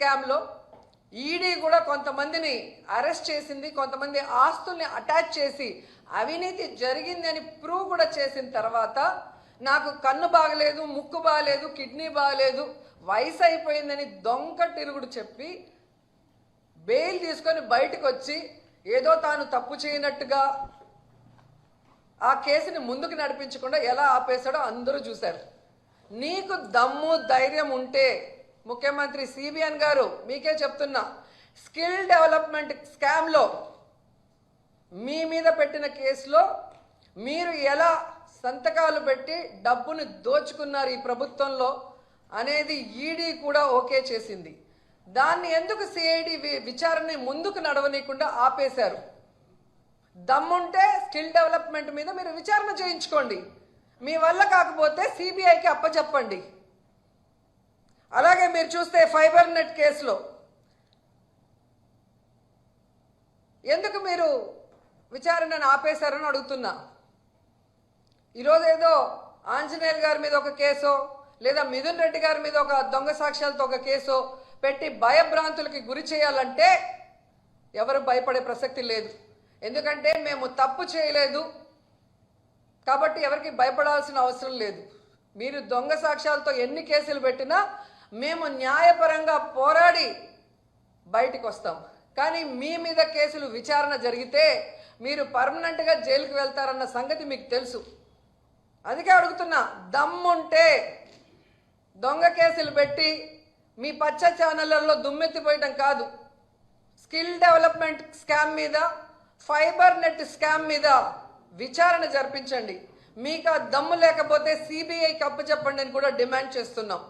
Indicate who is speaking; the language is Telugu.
Speaker 1: స్కామ్లో ఈడీ కూడా కొంతమందిని అరెస్ట్ చేసింది కొంతమంది ఆస్తుల్ని అటాచ్ చేసి అవినీతి జరిగింది అని ప్రూవ్ కూడా చేసిన తర్వాత నాకు కన్ను బాగలేదు ముక్కు బాగలేదు కిడ్నీ బాగలేదు వయసు అయిపోయిందని దొంగ తిరుగుడు చెప్పి బెయిల్ తీసుకొని బయటకు వచ్చి ఏదో తాను తప్పు చేయనట్టుగా ఆ కేసుని ముందుకు నడిపించకుండా ఎలా ఆపేశాడో అందరూ చూశారు. నీకు దమ్ము ధైర్యం ఉంటే ముఖ్యమంత్రి సిబిఎన్ గారు మీకే చెప్తున్నా స్కిల్ డెవలప్మెంట్ స్కామ్లో మీ మీద పెట్టిన కేసులో మీరు ఎలా సంతకాలు పెట్టి డబ్బును దోచుకున్నారు ఈ ప్రభుత్వంలో అనేది ఈడీ కూడా ఓకే చేసింది. దాన్ని ఎందుకు సిఐడి విచారణ ముందుకు నడవనీయకుండా ఆపేశారు? దమ్ముంటే స్కిల్ డెవలప్మెంట్ మీద మీరు విచారణ చేయించుకోండి. మీ వల్ల కాకపోతే సిబిఐకి అప్పచెప్పండి అలాగే మీరు చూస్తే ఫైబర్ నెట్ కేసులో ఎందుకు మీరు విచారణను ఆపేశారని అడుగుతున్నా. ఈరోజు ఏదో ఆంజనేయులు గారి మీద ఒక కేసో లేదా మిథున్ రెడ్డి గారి మీద ఒక దొంగ సాక్ష్యాలతో ఒక కేసో పెట్టి భయభ్రాంతులకి గురి చేయాలంటే ఎవరు భయపడే ప్రసక్తి లేదు. ఎందుకంటే మేము తప్పు చేయలేదు కాబట్టి ఎవరికి భయపడాల్సిన అవసరం లేదు. మీరు దొంగ సాక్ష్యాలతో ఎన్ని కేసులు పెట్టినా మేము న్యాయపరంగా పోరాడి బయటికి వస్తాం కానీ మీ మీద కేసులు విచారణ జరిగితే మీరు పర్మనెంట్గా జైలుకి వెళ్తారన్న సంగతి మీకు తెలుసు. అందుకే అడుగుతున్నా దమ్ముంటే దొంగ కేసులు పెట్టి మీ పచ్చ ఛానళ్ళలో దుమ్మెత్తిపోయటం కాదు. స్కిల్ డెవలప్మెంట్ స్కామ్ మీద ఫైబర్ నెట్ స్కామ్ మీద విచారణ జరిపించండి. మీకు ఆ దమ్ము లేకపోతే సిబిఐకి అప్పచెప్పండి అని కూడా డిమాండ్ చేస్తున్నాం.